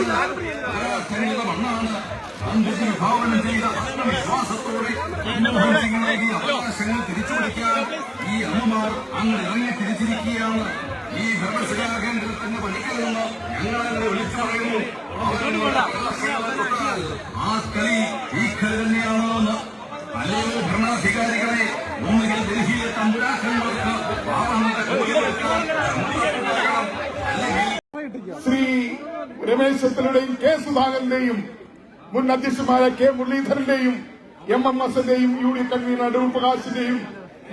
തെരഞ്ഞെടുത്ത മണ്ണാണ് ചെയ്ത ഈ ഈ ഈ ഭരണാധികാരികളെ ഒന്നുകിൽ ഡൽഹിയിലെ തമ്പുരാക്കന്മാർക്ക് ശ്രീ രമേശ് ചെന്നിത്തലയുടെയും കെ സുധാകരന്റെയും മുൻ അധ്യക്ഷന്മാരായ കെ മുരളീധരന്റെയും എം എം എസിന്റെയും യു ഡി കൺവീനർ അടൂർ പ്രകാശിന്റെയും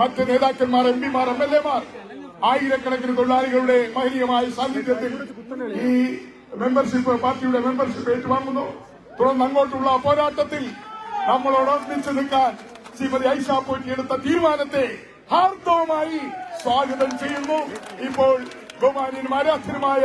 മറ്റ് നേതാക്കന്മാർ എം പിമാർ എം എൽ എമാർ ആയിരക്കണക്കിന് തൊഴിലാളികളുടെ മഹനീയമായ സാന്നിധ്യത്തിൽ ഈ മെമ്പർഷിപ്പ് പാർട്ടിയുടെ മെമ്പർഷിപ്പ് ഏറ്റുവാങ്ങുന്നു. തുടർന്ന് അങ്ങോട്ടുള്ള പോരാട്ടത്തിൽ നമ്മളോട് ഒന്നിച്ചു നിൽക്കാൻ ശ്രീമതി ഐഷ പോറ്റി എടുത്ത തീരുമാനത്തെ ഹാർദവമായി സ്വാഗതം ചെയ്യുന്നു. ഇപ്പോൾ ബഹുമാനിയനും ആരാധ്യനുമായ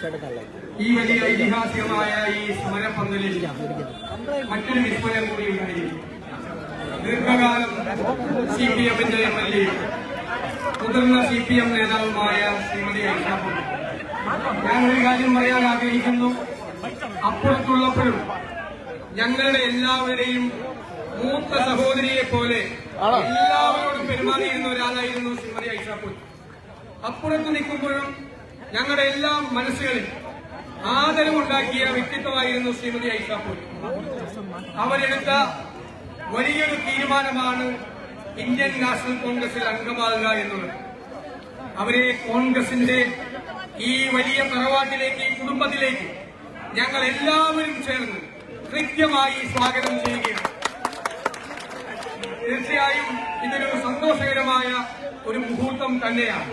ഈ വലിയ ഐതിഹാസികമായ ഈ സമരപ്പന്തലിൽ മറ്റൊരു വിസ്മയം കൂടി ഉണ്ടായിരിക്കും ദീർഘകാലം സി പി എമ്മിന്റെ എം എൽ എ മുതിർന്ന സി പി എം നേതാവുമായ ശ്രീമതി ഐഷാപ്പു ഞാൻ ഒരു കാര്യം പറയാൻ ആഗ്രഹിക്കുന്നു. അപ്പുറത്തുള്ളപ്പോഴും ഞങ്ങളുടെ എല്ലാവരുടെയും മൂത്ത സഹോദരിയെ പോലെ എല്ലാവരോടും പെരുമാറിയിരുന്ന ഒരാളായിരുന്നു ശ്രീമതി ഐഷാപ്പുൽ അപ്പുറത്ത് നിൽക്കുമ്പോഴും ഞങ്ങളുടെ എല്ലാ മനസ്സുകളിൽ ആദരവുണ്ടാക്കിയ വ്യക്തിത്വമായിരുന്നു ശ്രീമതി ഐഷാപ്പു അവരെടുത്ത വലിയൊരു തീരുമാനമാണ് ഇന്ത്യൻ നാഷണൽ കോൺഗ്രസിൽ അംഗമാകുക എന്നുള്ളത്. അവരെ കോൺഗ്രസിന്റെ ഈ വലിയ തറവാട്ടിലേക്ക് ഈ കുടുംബത്തിലേക്ക് ഞങ്ങൾ എല്ലാവരും ചേർന്ന് കൃത്യമായി സ്വാഗതം ചെയ്യുകയാണ്. തീർച്ചയായും ഇതൊരു സന്തോഷകരമായ ഒരു മുഹൂർത്തം തന്നെയാണ്.